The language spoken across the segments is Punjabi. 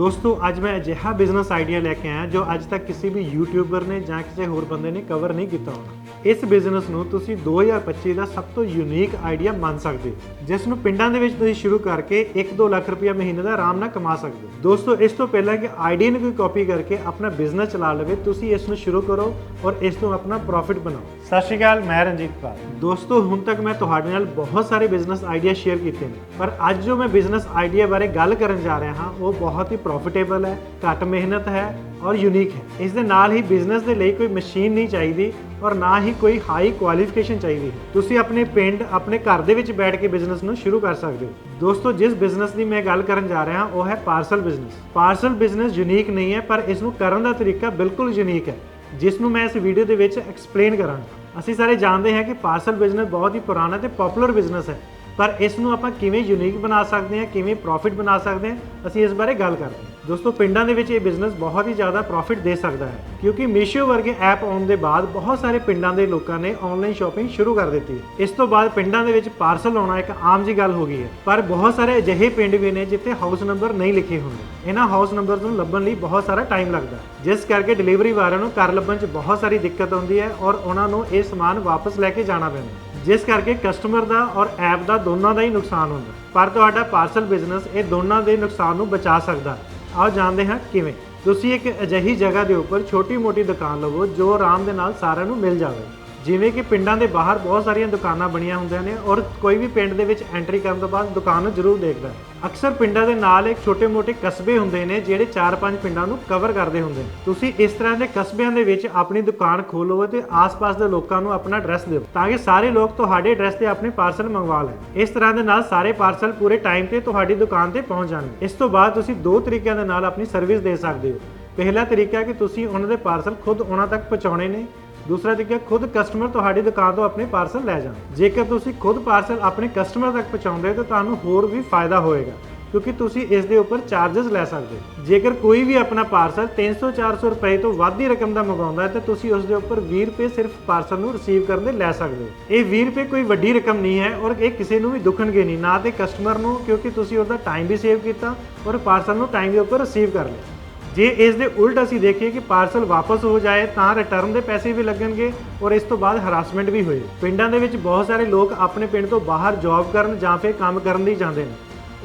ਦੋਸਤੋ, ਅੱਜ ਮੈਂ ਅਜਿਹਾ ਬਿਜ਼ਨਸ ਆਈਡੀਆ ਲੈ ਕੇ ਆਇਆ ਜੋ ਅੱਜ ਤੱਕ ਕਿਸੇ ਵੀ ਯੂਟਿਊਬਰ ਨੇ ਜਾਂ ਕਿਸੇ ਹੋਰ ਬੰਦੇ ਨੇ ਕਵਰ ਨਹੀਂ ਕੀਤਾ ਹੋਣਾ। ਇਸ ਬਿਜ਼ਨਸ ਨੂੰ ਤੁਸੀਂ 2025 ਦਾ ਸਭ ਤੋਂ ਯੂਨੀਕ ਆਈਡੀਆ ਮੰਨ ਸਕਦੇ ਹੋ। ਜਿਸ ਨੂੰ ਪਿੰਡਾਂ ਦੇ ਵਿੱਚ ਤੁਸੀਂ ਸ਼ੁਰੂ ਕਰਕੇ 1-2 ਲੱਖ ਰੁਪਏ ਮਹੀਨੇ ਦਾ ਆਰਾਮ ਨਾਲ ਕਮਾ ਸਕਦੇ ਹੋ। ਦੋਸਤੋ, ਇਸ ਤੋਂ ਪਹਿਲਾਂ ਕਿ ਆਈਡੀਆ ਨੂੰ ਕੋਈ ਕਾਪੀ ਕਰਕੇ ਆਪਣਾ ਬਿਜ਼ਨਸ ਚਲਾ ਲਵੇ, ਤੁਸੀਂ ਇਸ ਨੂੰ ਸ਼ੁਰੂ ਕਰੋ ਔਰ ਇਸ ਤੋਂ ਆਪਣਾ ਪ੍ਰੋਫਿਟ ਬਣਾਓ। ਸਤਿ ਸ਼੍ਰੀ ਅਕਾਲ, ਮੈਂ ਰਣਜੀਤ ਪਾਲ ਦੋਸਤੋ, ਹੁਣ ਤੱਕ ਮੈਂ ਤੁਹਾਡੇ ਨਾਲ ਬਹੁਤ ਸਾਰੇ ਬਿਜ਼ਨਸ ਆਈਡੀਆ ਸ਼ੇਅਰ ਕੀਤੇ ਨੇ। ਪਰ ਅੱਜ ਜੋ ਮੈਂ ਬਿਜ਼ਨਸ ਆਈਡੀਆ ਬਾਰੇ ਗੱਲ ਕਰਨ ਜਾ ਰਿਹਾ ਹਾਂ, ਉਹ ਬਹੁਤ ਹੀ ਪ੍ਰੋਫਿਟੇਬਲ ਹੈ, ਘੱਟ ਮਿਹਨਤ ਹੈ ਔਰ ਯੂਨੀਕ ਹੈ। ਇਸ ਦੇ ਨਾਲ ਹੀ ਬਿਜ਼ਨਸ ਦੇ ਲਈ ਕੋਈ ਮਸ਼ੀਨ ਨਹੀਂ ਚਾਹੀਦੀ ਔਰ ਨਾ ਹੀ ਕੋਈ ਹਾਈ ਕੁਆਲੀਫਿਕੇਸ਼ਨ ਚਾਹੀਦੀ। ਤੁਸੀਂ ਆਪਣੇ ਪਿੰਡ, ਆਪਣੇ ਘਰ ਦੇ ਵਿੱਚ ਬੈਠ ਕੇ ਬਿਜ਼ਨਸ ਨੂੰ ਸ਼ੁਰੂ ਕਰ ਸਕਦੇ ਹੋ। ਦੋਸਤੋ, ਜਿਸ ਬਿਜ਼ਨਸ ਦੀ ਮੈਂ ਗੱਲ ਕਰਨ ਜਾ ਰਿਹਾ, ਉਹ ਹੈ parcel business parcel business unique ਨਹੀਂ ਹੈ, ਪਰ ਇਸ ਨੂੰ ਕਰਨ ਦਾ ਤਰੀਕਾ ਬਿਲਕੁਲ ਯੂਨੀਕ ਹੈ। ਜਿਸ ਨੂੰ ਮੈਂ ਇਸ ਵੀਡੀਓ ਦੇ ਵਿੱਚ ਐਕਸਪਲੇਨ ਕਰਾਂਗਾ। ਅਸੀਂ ਸਾਰੇ ਜਾਣਦੇ ਹਾਂ ਕਿ ਪਾਰਸਲ ਬਿਜ਼ਨਸ ਬਹੁਤ ਹੀ ਪੁਰਾਣਾ ਤੇ ਪਪੂਲਰ ਬਿਜ਼ਨਸ ਹੈ। ਪਰ ਇਸ ਨੂੰ ਆਪਾਂ ਕਿਵੇਂ ਯੂਨੀਕ ਬਣਾ ਸਕਦੇ ਹਾਂ, ਕਿਵੇਂ ਪ੍ਰੋਫਿਟ ਬਣਾ ਸਕਦੇ ਹਾਂ, ਅਸੀਂ ਇਸ ਬਾਰੇ ਗੱਲ ਕਰਦੇ ਹਾਂ। ਦੋਸਤੋ, ਪਿੰਡਾਂ ਦੇ ਵਿੱਚ ਇਹ ਬਿਜ਼ਨਸ ਬਹੁਤ ਹੀ ਜ਼ਿਆਦਾ ਪ੍ਰੋਫਿਟ ਦੇ ਸਕਦਾ ਹੈ, ਕਿਉਂਕਿ ਮੀਸ਼ੋ ਵਰਗੇ ਐਪ ਆਉਣ ਦੇ ਬਾਅਦ ਬਹੁਤ ਸਾਰੇ ਪਿੰਡਾਂ ਦੇ ਲੋਕਾਂ ਨੇ ਆਨਲਾਈਨ ਸ਼ਾਪਿੰਗ ਸ਼ੁਰੂ ਕਰ ਦਿੱਤੀ ਇਸ ਤੋਂ ਬਾਅਦ ਪਿੰਡਾਂ ਦੇ ਵਿੱਚ ਪਾਰਸਲ ਆਉਣਾ ਇੱਕ ਆਮ ਜੀ ਗੱਲ ਹੋ ਗਈ ਹੈ, ਪਰ ਬਹੁਤ ਸਾਰੇ ਅਜਿਹੇ ਪਿੰਡ ਵੀ ਨੇ ਜਿੱਥੇ ਹਾਊਸ ਨੰਬਰ ਨਹੀਂ ਲਿਖੇ ਹੁੰਦੇ। ਇਹਨਾਂ ਹਾਊਸ ਨੰਬਰ ਨੂੰ ਲੱਭਣ ਲਈ ਬਹੁਤ ਸਾਰਾ ਟਾਈਮ ਲੱਗਦਾ ਜਿਸ ਕਰਕੇ ਡਿਲੀਵਰੀ ਵਾਲਿਆਂ ਨੂੰ ਘਰ ਲੱਭਣ 'ਚ ਬਹੁਤ ਸਾਰੀ ਦਿੱਕਤ ਆਉਂਦੀ ਹੈ ਔਰ ਉਹਨਾਂ ਨੂੰ ਇਹ ਸਮਾਨ ਵਾਪਸ ਲੈ ਕੇ ਜਾਣਾ ਪੈਂਦਾ ਜਿਸ ਕਰਕੇ ਕਸਟਮਰ ਦਾ ਔਰ ਐਪ ਦਾ ਦੋਨਾਂ ਦਾ ਹੀ ਨੁਕਸਾਨ ਹੁੰਦਾ। ਪਰ ਤੁਹਾਡਾ ਪਾਰਸਲ ਬਿਜ਼ਨਸ ਇਹ ਦੋਨਾਂ ਦੇ ਨੁਕਸਾਨ ਨੂੰ ਬਚਾ ਸਕਦਾ। ਆਓ ਜਾਣਦੇ ਹਾਂ ਕਿਵੇਂ। ਤੁਸੀਂ ਇੱਕ ਅਜਿਹੀ ਜਗ੍ਹਾ ਦੇ ਉੱਪਰ ਛੋਟੀ-ਮੋਟੀ ਦੁਕਾਨ ਲਵੋ ਜੋ ਆਰਾਮ ਦੇ ਨਾਲ ਸਾਰਿਆਂ ਨੂੰ ਮਿਲ ਜਾਵੇ। ਜਿਵੇਂ ਕਿ ਪਿੰਡਾਂ ਦੇ ਬਾਹਰ ਬਹੁਤ ਸਾਰੀਆਂ ਦੁਕਾਨਾਂ ਬਣੀਆਂ ਹੁੰਦੀਆਂ ਨੇ ਔਰ ਕੋਈ ਵੀ ਪਿੰਡ ਦੇ ਵਿੱਚ ਐਂਟਰੀ ਕਰਨ ਤੋਂ ਬਾਅਦ ਦੁਕਾਨ ਨੂੰ ਜ਼ਰੂਰ ਦੇਖਦਾ ਹੈ। ਅਕਸਰ ਪਿੰਡਾਂ ਦੇ ਨਾਲ ਇੱਕ ਛੋਟੇ-ਮੋਟੇ ਕਸਬੇ ਹੁੰਦੇ ਨੇ ਜਿਹੜੇ 4-5 ਪਿੰਡਾਂ ਨੂੰ ਕਵਰ ਕਰਦੇ ਹੁੰਦੇ ਨੇ। ਤੁਸੀਂ ਇਸ ਤਰ੍ਹਾਂ ਦੇ ਕਸਬਿਆਂ ਦੇ ਵਿੱਚ ਆਪਣੀ ਦੁਕਾਨ ਖੋਲੋ ਤੇ ਆਸ-ਪਾਸ ਦੇ ਲੋਕਾਂ ਨੂੰ ਆਪਣਾ ਐਡਰੈਸ ਦਿਓ ਤਾਂ ਕਿ ਸਾਰੇ ਲੋਕ ਤੁਹਾਡੇ ਐਡਰੈਸ ਤੇ ਆਪਣੇ ਪਾਰਸਲ ਮੰਗਵਾ ਲੈਣ। ਇਸ ਤਰ੍ਹਾਂ ਦੇ ਨਾਲ ਸਾਰੇ ਪਾਰਸਲ ਪੂਰੇ ਟਾਈਮ ਤੇ ਤੁਹਾਡੀ ਦੁਕਾਨ ਤੇ ਪਹੁੰਚ ਜਾਣਗੇ ਇਸ ਤੋਂ ਬਾਅਦ ਤੁਸੀਂ ਦੋ ਤਰੀਕਿਆਂ ਦੇ ਨਾਲ ਆਪਣੀ ਸਰਵਿਸ ਦੇ ਸਕਦੇ ਹੋ। ਪਹਿਲਾ ਤਰੀਕਾ ਕਿ ਤੁਸੀਂ ਉਹਨਾਂ ਦੇ ਪਾਰਸਲ ਖੁਦ ਉਹਨਾਂ ਤੱਕ ਪਹੁੰਚਾਉਣੇ ਨੇ ਦੂਸਰਾ ਤਰੀਕਾ ਖੁਦ ਕਸਟਮਰ ਤੁਹਾਡੀ ਦੁਕਾਨ ਤੋਂ ਆਪਣੇ ਪਾਰਸਲ ਲੈ ਜਾਣ। ਜੇਕਰ ਤੁਸੀਂ ਖੁਦ ਪਾਰਸਲ ਆਪਣੇ ਕਸਟਮਰ ਤੱਕ ਪਹੁੰਚਾਉਂਦੇ ਹੋ, ਤਾਂ ਤੁਹਾਨੂੰ ਹੋਰ ਵੀ ਫਾਇਦਾ ਹੋਏਗਾ, ਕਿਉਂਕਿ ਤੁਸੀਂ ਇਸ ਦੇ ਉੱਪਰ ਚਾਰजेस ਲੈ ਸਕਦੇ ਹੋ। ਜੇਕਰ ਕੋਈ ਵੀ ਆਪਣਾ ਪਾਰਸਲ 300-400 ਰੁਪਏ ਤੋਂ ਵੱਧ ਦੀ ਰਕਮ ਦਾ ਮੰਗਵਾਉਂਦਾ ਹੈ, ਤਾਂ ਤੁਸੀਂ ਉਸ ਦੇ ਉੱਪਰ 20 ਰੁਪਏ ਸਿਰਫ ਪਾਰਸਲ ਨੂੰ ਰਿਸੀਵ ਕਰਨ ਦੇ ਲੈ ਸਕਦੇ ਹੋ। ਇਹ 20 ਰੁਪਏ ਕੋਈ ਵੱਡੀ ਰਕਮ ਨਹੀਂ ਹੈ ਔਰ ਇਹ ਕਿਸੇ ਨੂੰ ਵੀ ਦੁੱਖਣਗੇ ਨਹੀਂ, ਨਾ ਤੇ ਕਸਟਮਰ ਨੂੰ, ਕਿਉਂਕਿ ਤੁਸੀਂ ਉਹਦਾ ਟਾਈਮ ਵੀ ਸੇਵ ਕੀਤਾ ਔਰ ਪਾਰਸਲ ਨੂੰ ਟਾਈਮ ਦੇ ਉੱਪਰ ਰਿਸੀਵ ਕਰ ਲਿਆ। ਜੇ ਇਸ ਦੇ ਉਲਟ ਅਸੀਂ ਦੇਖੀਏ ਕਿ ਪਾਰਸਲ ਵਾਪਸ ਹੋ ਜਾਏ, ਤਾਂ ਰਿਟਰਨ ਦੇ ਪੈਸੇ ਵੀ ਲੱਗਣਗੇ ਔਰ ਇਸ ਤੋਂ ਬਾਅਦ ਹਰਾਸਮੈਂਟ ਵੀ ਹੋਏ। ਪਿੰਡਾਂ ਦੇ ਵਿੱਚ ਬਹੁਤ ਸਾਰੇ ਲੋਕ ਆਪਣੇ ਪਿੰਡ ਤੋਂ ਬਾਹਰ ਜੌਬ ਕਰਨ ਜਾਂ ਫਿਰ ਕੰਮ ਕਰਨ ਲਈ ਜਾਂਦੇ ਨੇ।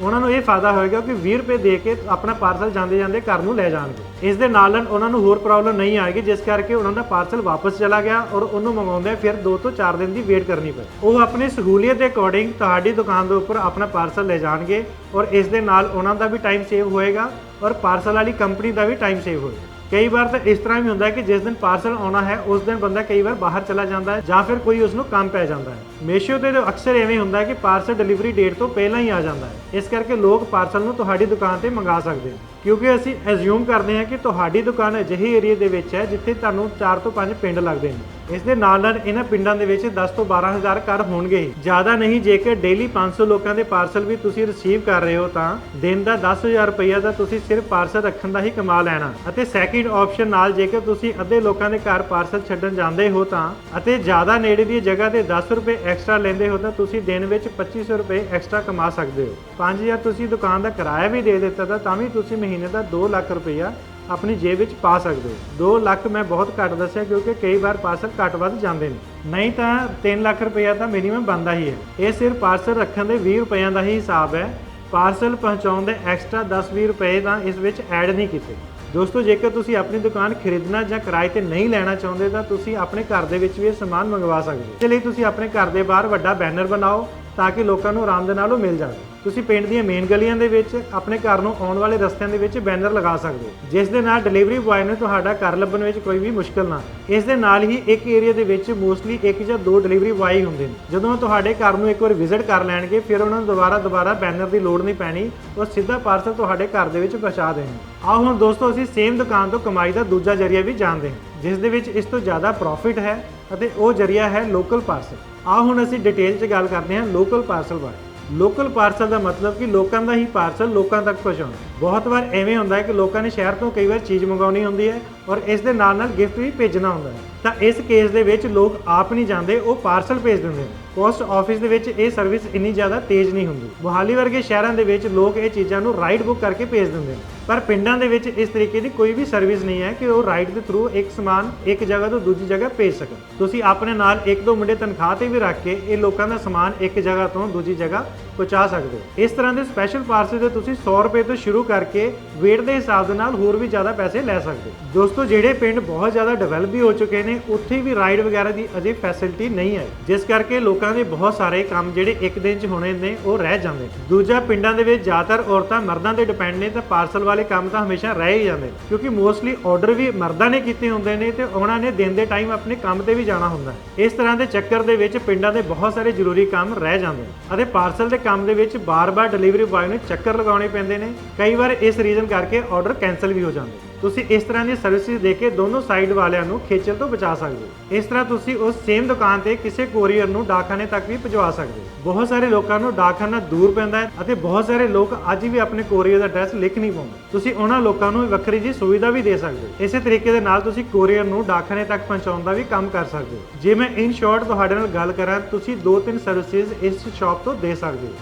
ਉਹਨਾਂ ਨੂੰ ਇਹ ਫਾਇਦਾ ਹੋਏਗਾ ਕਿ 20 ਰੁਪਏ ਦੇ ਕੇ ਆਪਣਾ ਪਾਰਸਲ ਜਾਂਦੇ ਜਾਂਦੇ ਘਰ ਨੂੰ ਲੈ ਜਾਣਗੇ। ਇਸ ਦੇ ਨਾਲ ਨਾਲ ਉਹਨਾਂ ਨੂੰ ਹੋਰ ਪ੍ਰੋਬਲਮ ਨਹੀਂ ਆਏਗੀ, ਜਿਸ ਕਰਕੇ ਉਹਨਾਂ ਦਾ ਪਾਰਸਲ ਵਾਪਸ ਚਲਾ ਗਿਆ ਔਰ ਉਹਨੂੰ ਮੰਗਾਉਂਦੇ ਫਿਰ 2 ਤੋਂ 4 ਦਿਨ ਦੀ ਵੇਟ ਕਰਨੀ ਪਈ। ਉਹ ਆਪਣੀ ਸਹੂਲੀਅਤ ਦੇ ਅਕੋਰਡਿੰਗ ਤੁਹਾਡੀ ਦੁਕਾਨ ਦੇ ਉੱਪਰ ਆਪਣਾ ਪਾਰਸਲ ਲੈ ਜਾਣਗੇ ਔਰ ਇਸ ਦੇ ਨਾਲ ਉਹਨਾਂ ਦਾ ਵੀ ਟਾਈਮ ਸੇਵ ਹੋਏਗਾ। ਔਰ ਪਾਰਸਲ ਵਾਲੀ ਕੰਪਨੀ ਦਾ ਵੀ ਟਾਈਮ ਸੇਵ ਹੋਏਗਾ ਕਈ ਵਾਰ ਤਾਂ ਇਸ ਤਰ੍ਹਾਂ ਵੀ ਹੁੰਦਾ ਹੈ ਕਿ ਜਿਸ ਦਿਨ ਪਾਰਸਲ ਆਉਣਾ ਹੈ, ਉਸ ਦਿਨ ਬੰਦਾ ਕਈ ਵਾਰ ਬਾਹਰ ਚਲਾ ਜਾਂਦਾ ਹੈ ਜਾਂ ਫਿਰ ਕੋਈ ਉਸ ਨੂੰ ਕੰਮ ਪੈ ਜਾਂਦਾ ਹੈ। ਮੇਸ਼ੋ ਤੇ ਅਕਸਰ ਐਵੇਂ ਹੁੰਦਾ ਹੈ ਕਿ ਪਾਰਸਲ ਡਿਲੀਵਰੀ ਡੇਟ ਤੋਂ ਪਹਿਲਾਂ ਹੀ ਆ ਜਾਂਦਾ ਹੈ। ਇਸ ਕਰਕੇ ਲੋਕ ਪਾਰਸਲ ਨੂੰ ਤੁਹਾਡੀ ਦੁਕਾਨ ਤੇ ਮੰਗਾ ਸਕਦੇ ਹਨ ਕਿਉਂਕਿ ਅਸੀਂ ਐਜ਼ਿਊਮ ਕਰਦੇ ਹਾਂ ਕਿ ਤੁਹਾਡੀ ਦੁਕਾਨ ਅਜਿਹੇ ਏਰੀਆ ਦੇ ਵਿੱਚ ਹੈ ਜਿੱਥੇ ਤੁਹਾਨੂੰ 4 ਤੋਂ 5 ਪਿੰਡ ਲੱਗਦੇ ਨੇ। ਇਸ ਦੇ ਨਾਲ ਨਾਲ ਇਹਨਾਂ ਪਿੰਡਾਂ ਦੇ ਵਿੱਚ 10 ਤੋਂ 12000 ਘਰ ਹੋਣਗੇ। ਹੀ ਜ਼ਿਆਦਾ ਨਹੀਂ, ਜੇਕਰ ਡੇਲੀ 500 ਲੋਕਾਂ ਦੇ ਪਾਰਸਲ ਵੀ ਤੁਸੀਂ ਰਿਸੀਵ ਕਰ ਰਹੇ ਹੋ ਤਾਂ ਦਿਨ ਦਾ 10000 ਰੁਪਈਆ ਦਾ ਤੁਸੀਂ ਸਿਰਫ ਪਾਰਸਲ ਰੱਖਣ ਦਾ ਹੀ ਕਮਾ ਲੈਣਾ। ਅਤੇ ਸੈਕਿੰਡ ਆਪਸ਼ਨ ਨਾਲ ਜੇਕਰ ਤੁਸੀਂ ਅੱਧੇ ਲੋਕਾਂ ਦੇ ਘਰ ਪਾਰਸਲ ਛੱਡਣ ਜਾਂਦੇ ਹੋ ਤਾਂ ਅਤੇ ਜ਼ਿਆਦਾ ਨੇੜੇ ਦੀ ਜਗ੍ਹਾ ਤੇ 10 ਰੁਪਏ ਐਕਸਟਰਾ ਲੈਂਦੇ ਹੋ ਤਾਂ ਤੁਸੀਂ ਦਿਨ ਵਿੱਚ 2500 ਰੁਪਏ ਐਕਸਟਰਾ ਕਮਾ ਸਕਦੇ ਹੋ। 5000 ਤੁਸੀਂ ਦੁਕਾਨ ਦਾ ਕਿਰਾਇਆ ਵੀ ਦੇ ਦਿੱਤਾ ਤਾਂ ਤਾਂ ਵੀ ਤੁਸੀਂ ਮਹੀਨੇ ਦਾ 2 ਲੱਖ ਰੁਪਈਆ ਆਪਣੀ ਜੇਬ ਵਿੱਚ ਪਾ ਸਕਦੇ ਹੋ। 2 ਲੱਖ ਮੈਂ ਬਹੁਤ ਘੱਟ ਦੱਸਿਆ ਕਿਉਂਕਿ ਕਈ ਵਾਰ ਪਾਰਸਲ ਘੱਟ ਵੱਧ ਜਾਂਦੇ ਨੇ। ਨਹੀਂ ਤਾਂ 3 ਲੱਖ ਰੁਪਈਆ ਤਾਂ ਮਿਨੀਮਮ ਬਣਦਾ ਹੀ ਹੈ। ਇਹ ਸਿਰਫ ਪਾਰਸਲ ਰੱਖਣ ਦੇ 20 ਰੁਪਈਆਂ ਦਾ ਹੀ ਹਿਸਾਬ ਹੈ। ਪਾਰਸਲ ਪਹੁੰਚਾਉਣ ਦੇ ਐਕਸਟਰਾ 10-20 ਰੁਪਏ ਤਾਂ ਇਸ ਵਿੱਚ ਐਡ ਨਹੀਂ ਕੀਤੇ। ਦੋਸਤੋ, ਜੇਕਰ ਤੁਸੀਂ ਆਪਣੀ ਦੁਕਾਨ ਖਰੀਦਣਾ ਜਾਂ ਕਿਰਾਏ ਤੇ ਨਹੀਂ ਲੈਣਾ ਚਾਹੁੰਦੇ ਤਾਂ ਤੁਸੀਂ ਆਪਣੇ ਘਰ ਦੇ ਵਿੱਚ ਵੀ ਇਹ ਸਮਾਨ ਮੰਗਵਾ ਸਕਦੇ ਹੋ। ਇਸ ਲਈ ਤੁਸੀਂ ਆਪਣੇ ਘਰ ਦੇ ਬਾਹਰ ਵੱਡਾ ਬੈਨਰ ਬਣਾਓ। ਤਾਂ ਕਿ ਲੋਕਾਂ ਨੂੰ ਆਰਾਮ ਦੇ ਨਾਲ ਉਹ ਮਿਲ ਜਾਵੇ। ਤੁਸੀਂ ਪਿੰਡ ਦੀਆਂ ਮੇਨ ਗਲੀਆਂ ਦੇ ਵਿੱਚ ਆਪਣੇ ਘਰ ਨੂੰ ਆਉਣ ਵਾਲੇ ਰਸਤਿਆਂ ਦੇ ਵਿੱਚ ਬੈਨਰ ਲਗਾ ਸਕਦੇ ਹੋ। ਜਿਸ ਦੇ ਨਾਲ ਡਿਲੀਵਰੀ ਬੁਆਏ ਨੂੰ ਤੁਹਾਡਾ ਘਰ ਲੱਭਣ ਵਿੱਚ ਕੋਈ ਵੀ ਮੁਸ਼ਕਲ ਨਾ ਇਸ ਦੇ ਨਾਲ ਹੀ ਇੱਕ ਏਰੀਆ ਦੇ ਵਿੱਚ ਮੋਸਟਲੀ ਇੱਕ ਜਾਂ ਦੋ ਡਿਲੀਵਰੀ ਬੁਆਏ ਹੁੰਦੇ ਨੇ। ਜਦੋਂ ਉਹ ਤੁਹਾਡੇ ਘਰ ਨੂੰ ਇੱਕ ਵਾਰ ਵਿਜ਼ਿਟ ਕਰ ਲੈਣਗੇ, ਫਿਰ ਉਹਨਾਂ ਨੂੰ ਦੁਬਾਰਾ ਦੁਬਾਰਾ ਬੈਨਰ ਦੀ ਲੋੜ ਨਹੀਂ ਪੈਣੀ। ਉਹ ਸਿੱਧਾ ਪਾਰਸਲ ਤੁਹਾਡੇ ਘਰ ਦੇ ਵਿੱਚ ਪਹੁੰਚਾ ਦੇਣਗੇ। ਆਓ ਹੁਣ ਦੋਸਤੋ, ਅਸੀਂ ਸੇਮ ਦੁਕਾਨ ਤੋਂ ਕਮਾਈ ਦਾ ਦੂਜਾ ਜਰੀਆ ਵੀ ਜਾਣਦੇ ਹਾਂ। ਜਿਸ ਦੇ ਵਿੱਚ ਇਸ ਤੋਂ ਜ਼ਿਆਦਾ ਪ੍ਰੋਫਿਟ ਹੈ ਅਤੇ ਉਹ ਜਰੀਆ ਹੈ ਲੋਕਲ ਪਾਰਸਲ ਆਓ ਹੁਣ ਅਸੀਂ ਡਿਟੇਲ 'ਚ ਗੱਲ ਕਰਦੇ ਹਾਂ ਲੋਕਲ ਪਾਰਸਲ ਬਾਰੇ। ਲੋਕਲ ਪਾਰਸਲ ਦਾ ਮਤਲਬ ਕਿ ਲੋਕਾਂ ਦਾ ਹੀ ਪਾਰਸਲ ਲੋਕਾਂ ਤੱਕ ਪਹੁੰਚਾਉਣਾ। ਬਹੁਤ ਵਾਰ ਐਵੇਂ ਹੁੰਦਾ ਹੈ ਕਿ ਲੋਕਾਂ ਨੇ ਸ਼ਹਿਰ ਤੋਂ ਕਈ ਵਾਰ ਚੀਜ਼ ਮੰਗਾਉਣੀ ਹੁੰਦੀ ਹੈ ਔਰ ਇਸ ਦੇ ਨਾਲ ਨਾਲ ਗਿਫਟ ਵੀ ਭੇਜਣਾ ਹੁੰਦਾ ਹੈ। ਤਾਂ ਇਸ ਕੇਸ ਦੇ ਵਿੱਚ ਲੋਕ ਆਪ ਨਹੀਂ ਜਾਂਦੇ, ਉਹ ਪਾਰਸਲ ਭੇਜ ਦਿੰਦੇ ਨੇ। ਪੋਸਟ ਆਫਿਸ ਦੇ ਵਿੱਚ ਇਹ ਸਰਵਿਸ ਇੰਨੀ ਜ਼ਿਆਦਾ ਤੇਜ਼ ਨਹੀਂ ਹੁੰਦੀ। ਮੁਹਾਲੀ ਵਰਗੇ ਸ਼ਹਿਰਾਂ ਦੇ ਵਿੱਚ ਲੋਕ ਇਹ ਚੀਜ਼ਾਂ ਨੂੰ ਰਾਈਡ ਬੁੱਕ ਕਰਕੇ ਭੇਜ ਦਿੰਦੇ ਨੇ। ਪਰ ਪਿੰਡਾਂ ਦੇ ਵਿੱਚ ਇਸ ਤਰੀਕੇ ਦੀ ਕੋਈ ਵੀ ਸਰਵਿਸ ਨਹੀਂ ਹੈ ਕਿ ਉਹ ਰਾਈਡ ਦੇ ਥਰੂ ਇੱਕ ਸਮਾਨ ਇੱਕ ਜਗ੍ਹਾ ਤੋਂ ਦੂਜੀ ਜਗ੍ਹਾ ਭੇਜ ਸਕਣ। ਤੁਸੀਂ ਆਪਣੇ ਨਾਲ ਇੱਕ ਦੋ ਮੁੰਡੇ ਤਨਖਾਹ ਤੇ ਵੀ ਰੱਖ ਕੇ ਇਹ ਲੋਕਾਂ ਦਾ ਸਮਾਨ ਇੱਕ ਜਗ੍ਹਾ ਤੋਂ ਦੂਜੀ ਜਗ੍ਹਾ ਪਹੁੰਚਾ ਸਕਦੇ ਹੋ। ਇਸ ਤਰ੍ਹਾਂ ਦੇ ਸਪੈਸ਼ਲ ਪਾਰਸਲ ਦੇ ਤੁਸੀਂ 100 ਰੁਪਏ ਤੋਂ ਸ਼ੁਰੂ ਕਰਕੇ weight ਦੇ ਹਿਸਾਬ ਦੇ ਨਾਲ ਹੋਰ ਵੀ ਜ਼ਿਆਦਾ ਪੈਸੇ ਲੈ ਸਕਦੇ ਹੋ। ਦੋਸਤੋ, ਜਿਹੜੇ ਪਿੰਡ ਬਹੁਤ ਜ਼ਿਆਦਾ ਡਿਵੈਲਪ ਵੀ ਹੋ ਚੁੱਕੇ ਨੇ, ਉੱਥੇ ਵੀ ਰਾਈਡ ਵਗੈਰਾ ਦੀ ਅਜੇ ਫੈਸਿਲਿਟੀ ਨਹੀਂ ਹੈ। ਜਿਸ ਕਰਕੇ ਲੋਕਾਂ ਦੇ ਬਹੁਤ ਸਾਰੇ ਕੰਮ ਜਿਹੜੇ ਇੱਕ ਦਿਨ 'ਚ ਹੋਣੇ ਨੇ, ਉਹ ਰਹਿ ਜਾਂਦੇ ਨੇ। ਦੂਜਾ, ਪਿੰਡਾਂ ਦੇ ਵਿੱਚ ਜ਼ਿਆਦਾਤਰ ਔਰਤਾਂ ਮਰਦਾਂ ਤੇ ਡਿਪੈਂਡ ਨੇ, ਤਾਂ ਪਾਰਸਲ ਵਾਲੇ ਕੰਮ ਤਾਂ ਹਮੇਸ਼ਾ ਰਹਿ ਹੀ ਜਾਂਦੇ ਕਿਉਂਕਿ ਮੋਸਟਲੀ ਆਰਡਰ ਵੀ ਮਰਦਾਂ ਨੇ ਕੀਤੇ ਹੁੰਦੇ ਨੇ ਤੇ ਉਹਨਾਂ ਨੇ ਦਿਨ ਦੇ ਟਾਈਮ ਆਪਣੇ ਕੰਮ ਤੇ ਵੀ ਜਾਣਾ ਹੁੰਦਾ ਇਸ ਤਰ੍ਹਾਂ ਦੇ ਚੱਕਰ ਦੇ ਵਿੱਚ ਪਿੰਡਾਂ ਦੇ ਬਹੁਤ ਸਾਰੇ ਜ਼ਰੂਰੀ ਕੰਮ ਰਹਿ ਜਾਂਦੇ ਨੇ ਅਤੇ ਪਾਰਸਲ ਦੇ ਕੰਮ ਦੇ ਵਿੱਚ ਬਾਰ-ਬਾਰ ਡਿਲੀਵਰੀ ਬॉय ਨੂੰ ਚੱਕਰ ਲਗਾਉਣੇ ਪੈਂਦੇ ਨੇ। ਕਈ ਵਾਰ ਇਸ ਰੀਜ਼ਨ ਕਰਕੇ ਆਰਡਰ ਕੈਨਸਲ ਵੀ ਹੋ ਜਾਂਦੇ। ਤੁਸੀਂ ਇਸ ਤਰ੍ਹਾਂ ਦੀ ਸਰਵਿਸਿਜ਼ ਦੇ ਕੇ ਦੋਨੋਂ ਸਾਈਡ ਵਾਲਿਆਂ ਨੂੰ ਖੇਚਲ ਤੋਂ ਬਚਾ ਸਕਦੇ ਹੋ। ਇਸ ਤਰ੍ਹਾਂ ਤੁਸੀਂ ਉਸ ਸੇਮ ਦੁਕਾਨ ਤੇ ਕਿਸੇ ਕੋਰੀਅਰ ਨੂੰ ਡਾਕਖਾਨੇ ਤੱਕ ਵੀ ਪਹੁੰਚਾ ਸਕਦੇ ਹੋ। ਬਹੁਤ ਸਾਰੇ ਲੋਕਾਂ ਨੂੰ ਡਾਕਖਾਨਾ ਦੂਰ ਪੈਂਦਾ ਹੈ ਅਤੇ ਬਹੁਤ ਸਾਰੇ ਲੋਕ ਅੱਜ ਵੀ ਆਪਣੇ ਕੋਰੀਅਰ ਦਾ ਐਡਰੈਸ ਲਿਖ ਨਹੀਂ ਪਾਉਂਦੇ। ਤੁਸੀਂ ਉਹਨਾਂ ਲੋਕਾਂ ਨੂੰ ਵੱਖਰੀ ਜੀ ਸੁਵਿਧਾ ਵੀ ਦੇ ਸਕਦੇ ਹੋ। ਇਸੇ ਤਰੀਕੇ ਦੇ ਨਾਲ ਤੁਸੀਂ ਕੋਰੀਅਰ ਨੂੰ ਡਾਕਖਾਨੇ ਤੱਕ ਪਹੁੰਚਾਉਣ ਦਾ ਵੀ ਕੰਮ ਕਰ ਸਕਦੇ ਹੋ। ਜੇ ਮੈਂ ਇਨ ਸ਼ਾਰਟ ਤੁਹਾਡੇ ਨਾਲ ਗੱਲ ਕਰਾਂ, ਤੁਸੀਂ ਦੋ ਤਿੰਨ ਸਰਵਿਸਿਜ਼ ਇਸ ਸ਼ਾਪ ਤੋਂ ਦੇ ਸਕਦੇ ਹੋ।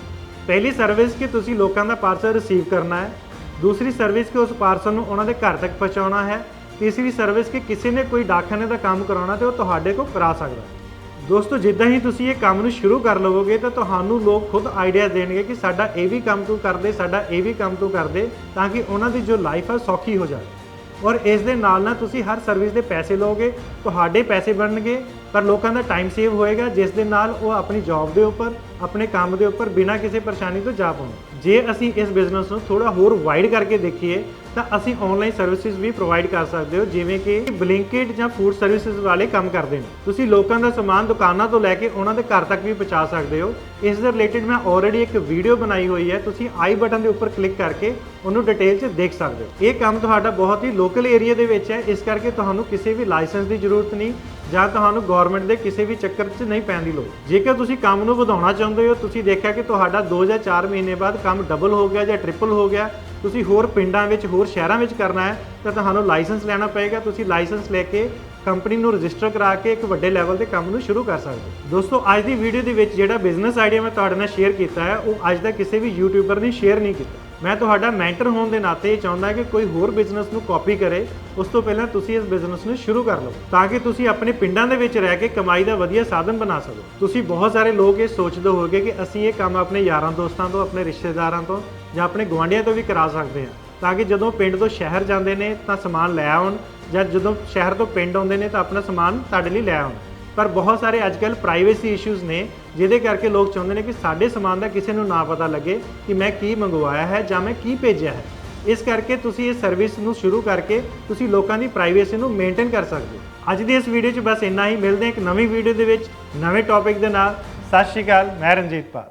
ਪਹਿਲੀ ਸਰਵਿਸ ਕਿ ਤੁਸੀਂ ਲੋਕਾਂ ਦਾ ਪਾਰਸਲ ਰਿਸੀਵ ਕਰਨਾ ਹੈ ਦੂਸਰੀ ਸਰਵਿਸ ਕਿ ਉਸ ਪਾਰਸਲ ਨੂੰ ਉਹਨਾਂ ਦੇ ਘਰ ਤੱਕ ਪਹੁੰਚਾਉਣਾ ਹੈ। ਤੀਸਰੀ ਸਰਵਿਸ ਕਿ ਕਿਸੇ ਨੇ ਕੋਈ ਡਾਕਖਾਨੇ ਦਾ ਕੰਮ ਕਰਾਉਣਾ ਤੇ ਉਹ ਤੁਹਾਡੇ ਕੋਲ ਕਰਾ ਸਕਦਾ ਦੋਸਤੋ, ਜਿੱਦਾਂ ਹੀ ਤੁਸੀਂ ਇਹ ਕੰਮ ਨੂੰ ਸ਼ੁਰੂ ਕਰ ਲਵੋਗੇ ਤਾਂ ਤੁਹਾਨੂੰ ਲੋਕ ਖੁਦ ਆਈਡੀਆ ਦੇਣਗੇ ਕਿ ਸਾਡਾ ਇਹ ਵੀ ਕੰਮ ਤੂੰ ਕਰਦੇ, ਸਾਡਾ ਇਹ ਵੀ ਕੰਮ ਤੂੰ ਕਰਦੇ ਤਾਂ ਕਿ ਉਹਨਾਂ ਦੀ ਜੋ ਲਾਈਫ ਹੈ ਸੌਖੀ ਹੋ ਜਾਵੇ। ਔਰ ਇਸ ਦੇ ਨਾਲ ਨਾਲ ਤੁਸੀਂ ਹਰ ਸਰਵਿਸ ਦੇ ਪੈਸੇ ਲਓਗੇ, ਤੁਹਾਡੇ ਪੈਸੇ ਬਣਨਗੇ ਪਰ ਲੋਕਾਂ ਦਾ ਟਾਈਮ ਸੇਵ ਹੋਏਗਾ, ਜਿਸ ਦੇ ਨਾਲ ਉਹ ਆਪਣੀ ਜੌਬ ਦੇ ਉੱਪਰ, ਆਪਣੇ ਕੰਮ ਦੇ ਉੱਪਰ ਬਿਨਾਂ ਕਿਸੇ ਪਰੇਸ਼ਾਨੀ ਤੋਂ ਜਾ ਪਾਉਣ। ਜੇ ਅਸੀਂ ਇਸ ਬਿਜ਼ਨਸ ਨੂੰ ਥੋੜਾ ਹੋਰ ਵਾਈਡ ਕਰਕੇ ਦੇਖੀਏ, ਤਾਂ ਅਸੀਂ ਆਨਲਾਈਨ ਸਰਵਿਸਿਜ਼ ਵੀ ਪ੍ਰੋਵਾਈਡ ਕਰ ਸਕਦੇ ਹੋ, ਜਿਵੇਂ ਕਿ ਬਲਿੰਕਿਟ ਜਾਂ ਫੂਡ ਸਰਵਿਸਿਜ਼ ਵਾਲੇ ਕੰਮ ਕਰਦੇ ਨੇ। ਤੁਸੀਂ ਲੋਕਾਂ ਦਾ ਸਮਾਨ ਦੁਕਾਨਾਂ ਤੋਂ ਲੈ ਕੇ ਉਹਨਾਂ ਦੇ ਘਰ ਤੱਕ ਵੀ ਪਹੁੰਚਾ ਸਕਦੇ ਹੋ। ਇਸ ਦੇ ਰਿਲੇਟਡ ਮੈਂ ਆਲਰੇਡੀ ਇੱਕ ਵੀਡੀਓ ਬਣਾਈ ਹੋਈ ਹੈ, ਤੁਸੀਂ ਆਈ ਬਟਨ ਦੇ ਉੱਪਰ ਕਲਿੱਕ ਕਰਕੇ ਉਹਨੂੰ ਡਿਟੇਲ 'ਚ ਦੇਖ ਸਕਦੇ ਹੋ। ਇਹ ਕੰਮ ਤੁਹਾਡਾ ਬਹੁਤ ਹੀ ਲੋਕਲ ਏਰੀਆ ਦੇ ਵਿੱਚ ਹੈ, ਇਸ ਕਰਕੇ ਤੁਹਾਨੂੰ ਕਿਸੇ ਵੀ ਲਾਇਸੈਂਸ ਦੀ ਜ਼ਰੂਰਤ ਨਹੀਂ। ਜਾਂ ਤੁਹਾਨੂੰ ਗਵਰਨਮੈਂਟ ਦੇ ਕਿਸੇ ਵੀ ਚੱਕਰ 'ਚ ਨਹੀਂ ਪੈਣ ਦੀ ਲੋੜ। ਜੇਕਰ ਤੁਸੀਂ ਕੰਮ ਨੂੰ ਵਧਾਉਣਾ ਚਾਹੁੰਦੇ ਹੋ, ਤੁਸੀਂ ਦੇਖਿਆ ਕਿ ਤੁਹਾਡਾ 2 ਜਾਂ 4 ਮਹੀਨੇ ਬਾਅਦ ਕੰਮ ਡਬਲ ਹੋ ਗਿਆ ਜਾਂ ਟ੍ਰਿਪਲ ਹੋ ਗਿਆ, ਤੁਸੀਂ ਹੋਰ ਪਿੰਡਾਂ ਵਿੱਚ, ਹੋਰ ਸ਼ਹਿਰਾਂ ਵਿੱਚ ਕਰਨਾ ਹੈ, ਤਾਂ ਤੁਹਾਨੂੰ ਲਾਇਸੈਂਸ ਲੈਣਾ ਪਏਗਾ। ਤੁਸੀਂ ਲਾਇਸੈਂਸ ਲੈ ਕੇ ਕੰਪਨੀ ਨੂੰ ਰਜਿਸਟਰ ਕਰਾ ਕੇ ਇੱਕ ਵੱਡੇ ਲੈਵਲ ਤੇ ਕੰਮ ਨੂੰ ਸ਼ੁਰੂ ਕਰ ਸਕਦੇ ਹੋ। ਦੋਸਤੋ, ਅੱਜ ਦੀ ਵੀਡੀਓ ਦੇ ਵਿੱਚ ਜਿਹੜਾ ਬਿਜ਼ਨਸ ਆਈਡੀਆ ਮੈਂ ਤੁਹਾਡੇ ਨਾਲ ਸ਼ੇਅਰ ਕੀਤਾ ਹੈ, ਉਹ ਅੱਜ ਦਾ ਕਿਸੇ ਵੀ ਯੂਟਿਊਬਰ ਨੇ ਸ਼ੇਅਰ ਨਹੀਂ ਕੀਤਾ। ਮੈਂ ਤੁਹਾਡਾ ਮੈਂਟਰ ਹੋਣ ਦੇ ਨਾਤੇ ਇਹ ਚਾਹੁੰਦਾ ਕਿ ਕੋਈ ਹੋਰ ਬਿਜ਼ਨਸ ਨੂੰ ਕਾਪੀ ਕਰੇ। ਉਸ ਤੋਂ ਪਹਿਲਾਂ ਤੁਸੀਂ ਇਸ ਬਿਜ਼ਨਸ ਨੂੰ ਸ਼ੁਰੂ ਕਰ ਲਓ ਤਾਂ ਕਿ ਤੁਸੀਂ ਆਪਣੇ ਪਿੰਡਾਂ ਦੇ ਵਿੱਚ ਰਹਿ ਕੇ ਕਮਾਈ ਦਾ ਵਧੀਆ ਸਾਧਨ ਬਣਾ ਸਕੋ। ਤੁਸੀਂ ਬਹੁਤ ਸਾਰੇ ਲੋਕ ਇਹ ਸੋਚਦੇ ਹੋਗੇ ਕਿ ਅਸੀਂ ਇਹ ਕੰਮ ਆਪਣੇ ਯਾਰਾਂ ਦੋਸਤਾਂ ਤੋਂ, ਆਪਣੇ ਰਿਸ਼ਤੇਦਾਰਾਂ ਤੋਂ ਜਾਂ ਆਪਣੇ ਗੁਆਂਢੀਆਂ ਤੋਂ ਵੀ ਕਰਾ ਸਕਦੇ ਹਾਂ। ਤਾਂ ਕਿ ਜਦੋਂ ਪਿੰਡ ਤੋਂ ਸ਼ਹਿਰ ਜਾਂਦੇ ਨੇ ਤਾਂ ਸਮਾਨ ਲੈ ਆਉਣ ਜਾਂ ਜਦੋਂ ਸ਼ਹਿਰ ਤੋਂ ਪਿੰਡ ਆਉਂਦੇ ਨੇ ਤਾਂ ਆਪਣਾ ਸਮਾਨ ਤੁਹਾਡੇ ਲਈ ਲੈ ਆਉਣ। ਪਰ ਬਹੁਤ ਸਾਰੇ ਅੱਜਕੱਲ ਪ੍ਰਾਈਵੇਸੀ ਇਸ਼ੂਜ਼ ਨੇ, ਜਿਹਦੇ ਕਰਕੇ ਲੋਕ ਚਾਹੁੰਦੇ ਨੇ ਕਿ ਸਾਡੇ ਸਮਾਨ ਦਾ ਕਿਸੇ ਨੂੰ ਨਾ ਪਤਾ ਲੱਗੇ ਕਿ ਮੈਂ ਕੀ ਮੰਗਵਾਇਆ ਹੈ ਜਾਂ ਮੈਂ ਕੀ ਭੇਜਿਆ ਹੈ। ਇਸ ਕਰਕੇ ਤੁਸੀਂ ਇਹ ਸਰਵਿਸ ਨੂੰ ਸ਼ੁਰੂ ਕਰਕੇ ਤੁਸੀਂ ਲੋਕਾਂ ਦੀ ਪ੍ਰਾਈਵੇਸੀ ਨੂੰ ਮੇਨਟੇਨ ਕਰ ਸਕਦੇ ਹੋ। ਅੱਜ ਦੀ ਇਸ ਵੀਡੀਓ 'ਚ ਬਸ ਇੰਨਾ ਹੀ। ਮਿਲਦੇ ਹਾਂ ਇੱਕ ਨਵੀਂ ਵੀਡੀਓ ਦੇ ਵਿੱਚ, ਨਵੇਂ ਟੌਪਿਕ ਦੇ ਨਾਲ। ਸਤਿ ਸ਼੍ਰੀ ਅਕਾਲ, ਮੈਂ ਰਣਜੀਤ ਪਾਲ।